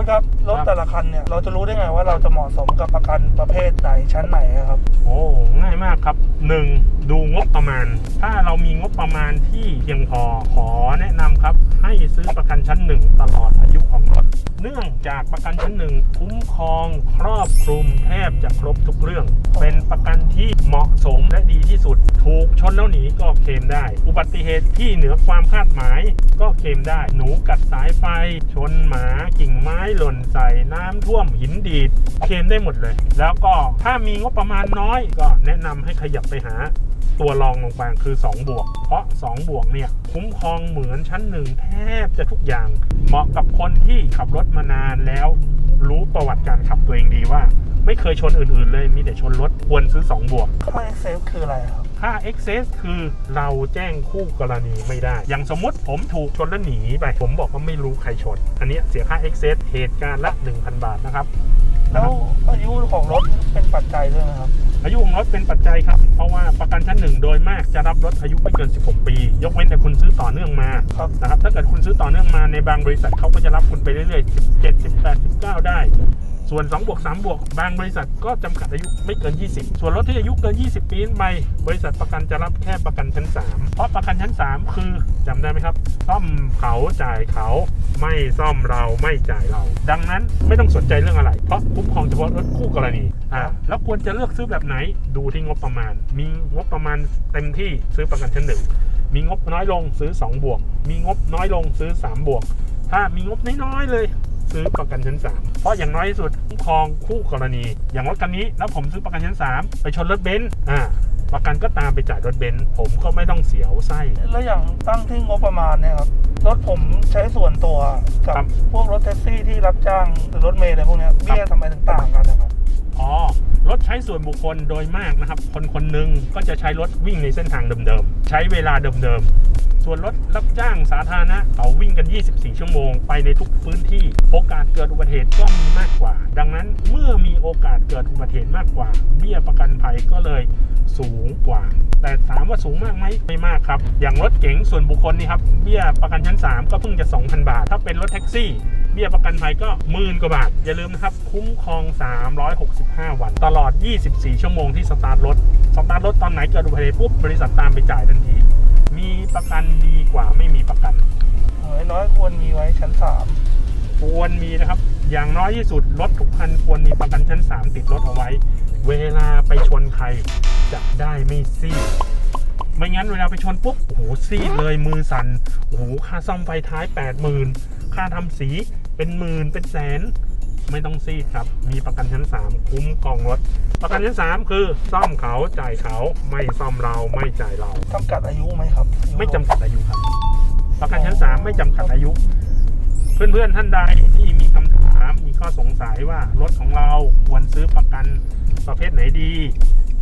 ชครับรถแต่ละคันเนี่ยเราจะรู้ได้ไงว่าเราจะเหมาะสมกับประกันประเภทไหนชั้นไหนครับ โอ้ง่ายมากครับ 1. ดูงบประมาณ ถ้าเรามีงบประมาณที่เพียงพอขอแนะนำครับ ให้ซื้อประกันชั้นหนึ่งตลอดอายุของรถเนื่องจากประกันชั้นหนึ่งคุ้มครองครอบคลุมแทบจะครบทุกเรื่อง เป็นประกันที่ เหมาะสมและดีที่สุด ถูกชนแล้วหนีก็เคลมได้ อุบัติเหตุที่เหนือความคาดหมายก็เคลมได้ หนูกัดสายไฟ ชนหมากิ่งไม้หล่นใส่น้ำท่วมหินดีดเคลมได้หมดเลย แล้วก็ถ้ามีงบประมาณน้อย ก็แนะนำให้ขยับไปหาตัวรองลงไปคือ 2 บวก เพราะ 2 บวกเนี่ยคุ้มครองเหมือนชั้นหนึ่งแทบจะทุกอย่าง เหมาะกับคนที่ขับรถมานานแล้ว รู้ประวัติการขับตัวเองดีว่า ไม่เคยชนอื่นๆเลยมีแต่ชนรถควรซื้อ 2 บวก ค่า Excel คืออะไรครับ ค่า excess คือเราแจ้งคู่กรณีไม่ได้ อย่างสมมติผมถูกชนแล้วหนีไป ผมบอกว่าไม่รู้ใครชน อันเนี้ยเสียค่า excess เหตุการณ์ละ 1,000 บาทนะครับ แล้วอายุของรถเป็นปัจจัยด้วยไหมครับ อายุของรถเป็นปัจจัยครับ เพราะว่าประกันชั้นหนึ่งโดยมากจะรับรถอายุไม่เกิน 16 ปี ยกเว้นแต่คุณซื้อต่อเนื่องมาครับนะครับ ถ้าเกิดคุณซื้อต่อเนื่องมาในบางบริษัทเขาก็จะรับคุณไปเรื่อยๆ 17 18 19 ได้ ส่วน2บวก3บวกบางบริษัทก็จำกัดอายุไม่เกิน 20 ส่วนรถที่อายุเกิน 20 ปีขึ้นไปบริษัทประกันจะรับแค่ประกันชั้น 3 เพราะประกันชั้น 3 คือจำได้ไหมครับ ซ่อมเขาจ่ายเขาไม่ซ่อมเราไม่จ่ายเรา ดังนั้นไม่ต้องสนใจเรื่องอะไร เพราะคุ้มครองเฉพาะรถคู่กรณีอ่าแล้วควรจะเลือกซื้อแบบไหนดูที่งบประมาณ มีงบประมาณเต็มที่ซื้อประกันชั้นหนึ่งมีงบน้อยลงซื้อ 2 บวก มีงบน้อยลงซื้อ 3 บวก ถ้ามีงบน้อยๆเลย ซื้อประกันชั้น 3 เพราะอย่างน้อยที่สุดคุ้มครองคู่กรณี อย่างรถคันนี้แล้วผมซื้อประกันชั้น 3 ไปชนรถเบนซ์อ่าประกันก็ตามไปจ่ายรถเบนซ์ผมก็ไม่ต้องเสียไส้ แล้วอย่างตั้งที่งบประมาณเนี่ยครับ รถผมใช้ส่วนตัว กับครับพวกรถแท็กซี่ที่รับจ้างหรือรถเมล์อะไรพวกเนี้ยเบี้ยทำไมถึงต่างกันนะครับ อ๋อ รถใช้ส่วนบุคคลโดยมากนะครับ คนคนหนึ่งก็จะใช้รถวิ่งในเส้นทางเดิมๆ ใช้เวลาเดิมๆ ส่วนรถรับจ้างสาธารณะเขาวิ่งกัน 24 ชั่วโมง ไปในทุกพื้นที่ โอกาสเกิดอุบัติเหตุก็มีมากกว่า ดังนั้นเมื่อมีโอกาสเกิดอุบัติเหตุมากกว่า เบี้ยประกันภัยก็เลยสูงกว่า แต่ถามว่าสูงมากไหมไม่มากครับ อย่างรถเก๋งส่วนบุคคลนี่ครับ เบี้ยประกันชั้น 3 ก็เพิ่งจะ 2,000 บาท ถ้าเป็นรถแท็กซี่ เบี้ยประกันภัยก็หมื่นกว่าบาท อย่าลืมนะครับ คุ้มครอง 365 วัน ตลอด 24 ชั่วโมงที่สตาร์ทรถ สตาร์ทรถตอนไหนเกิดอุบัติเหตุปุ๊บบริษัทตามไปจ่ายทันที มีประกันดีกว่าไม่มีประกันน้อยๆควรมีไว้ชั้นสามควรมีนะครับ อย่างน้อยที่สุดรถทุกคันควรมีประกันชั้น 3 ติดรถเอาไว้ เวลาไปชนใครจะได้ไม่ซีดไม่งั้นเวลาไปชนปุ๊บ โอ้โห ซีดเลยมือสั่น โอ้โห ค่าซ่อมไฟท้าย 80,000 ค่าทำสี เป็นหมื่นเป็นแสนไม่ต้องซีดครับ มีประกันชั้น 3 คุ้มกองรถ ประกันชั้น 3 คือซ่อมเขาจ่ายเขาไม่ซ่อมเราไม่จ่ายเราจำกัดอายุไหมครับอายุไม่จำกัดอายุครับ ประกันชั้น 3 ไม่จำกัดอายุ เพื่อนๆท่านใดที่มีคำถามมีข้อสงสัยว่ารถของเราควรซื้อประกันประเภทไหนดี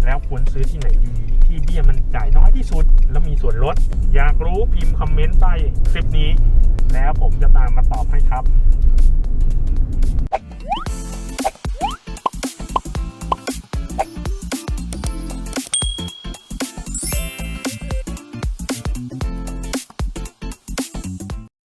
แล้วควรซื้อที่ไหนดี ที่เบี้ยมันจ่ายน้อยที่สุด แล้วมีส่วนลดอยากรู้พิมพ์คอมเมนต์ใต้คลิปนี้ แล้วผมจะตามมาตอบให้ครับ